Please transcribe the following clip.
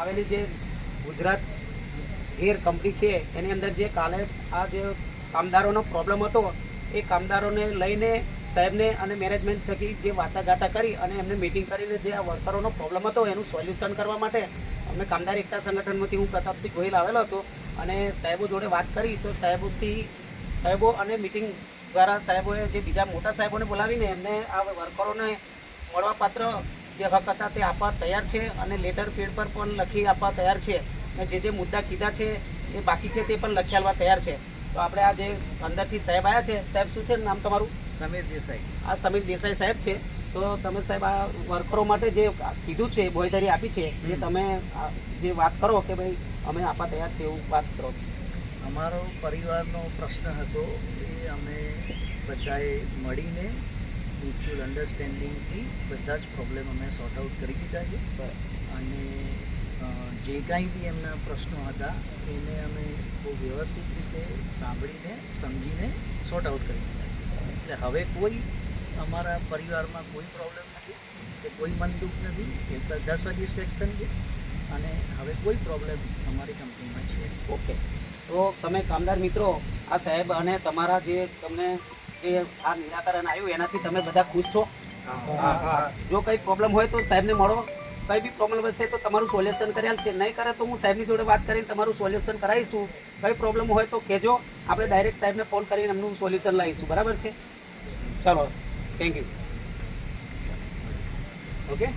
આવેલી જે ગુજરાત ગેર કંપની છે, એની અંદર જે કાલે આ જે કામદારોનો પ્રોબ્લેમ હતો, એ કામદારોને લઈને સાહેબને અને મેનેજમેન્ટ થકી જે વાટાઘાટા કરી અને એમને મિટિંગ કરીને જે આ વર્કરોનો પ્રોબ્લેમ હતો, એનું સોલ્યુશન કરવા માટે અમે કામદાર એકતા સંગઠનમાંથી હું પ્રતાપસિંહ ગોહિલ આવેલો હતો અને સાહેબો જોડે વાત કરી તો સાહેબોથી સાહેબો અને મિટિંગ દ્વારા સાહેબોએ જે બીજા મોટા સાહેબોને બોલાવીને એમને આ વર્કરોને મળવાપાત્ર જે હક હતા તે આપવા તૈયાર છે અને લેટર પેડ પર પણ લખી આપવા તૈયાર છે અને જે જે મુદ્દા કીધા છે એ બાકી છે તે પણ લખી આપવા તૈયાર છે. તો આપણે આ જે અંદરથી સાહેબ આવ્યા છે સાહેબ શું છે નામ તમારું? સમીર દેસાઈ. આ સમીર દેસાઈ સાહેબ છે. તો તમે સાહેબ આ વર્કરો માટે જે કીધું છે બોયધારી આપી છે એ તમે જે વાત કરો કે ભાઈ અમે આપવા તૈયાર છે એવું વાત કરો. અમારો પરિવારનો પ્રશ્ન હતો એ અમે બધાએ મળીને મ્યુચ્યુઅલ અન્ડરસ્ટેન્ડિંગથી બધા જ પ્રોબ્લેમ અમે સોર્ટ આઉટ કરી દીધા છે. અને જે કાંઈ બી એમના પ્રશ્નો હતા એને અમે બહુ વ્યવસ્થિત રીતે સાંભળીને સમજીને સોર્ટ આઉટ કરી દીધા એટલે હવે કોઈ અમારા પરિવારમાં કોઈ પ્રોબ્લેમ નથી કે કોઈ મન દુઃખ નથી એ બધા સેટિસ્ફેક્શન છે. અને હવે કોઈ પ્રોબ્લેમ અમારી કંપનીમાં છે. ઓકે. તો તમે કામદાર મિત્રો આ સાહેબ અને તમારા જે તમને જે આ નિરાકરણ આવ્યું એનાથી તમે બધા ખુશ છો? હા, હા. જો કંઈ પ્રોબ્લેમ હોય તો સાહેબને મળો. કંઈ બી પ્રોબ્લેમ હશે તો તમારું સોલ્યુશન કરી છે. નહીં કરે તો હું સાહેબની જોડે વાત કરીને તમારું સોલ્યુશન કરાવીશું. કંઈ પ્રોબ્લેમ હોય તો કહેજો. આપણે ડાયરેક્ટ સાહેબને ફોન કરીને એમનું સોલ્યુશન લાવીશું. બરાબર છે? ચલો થેન્ક યુ ઓકે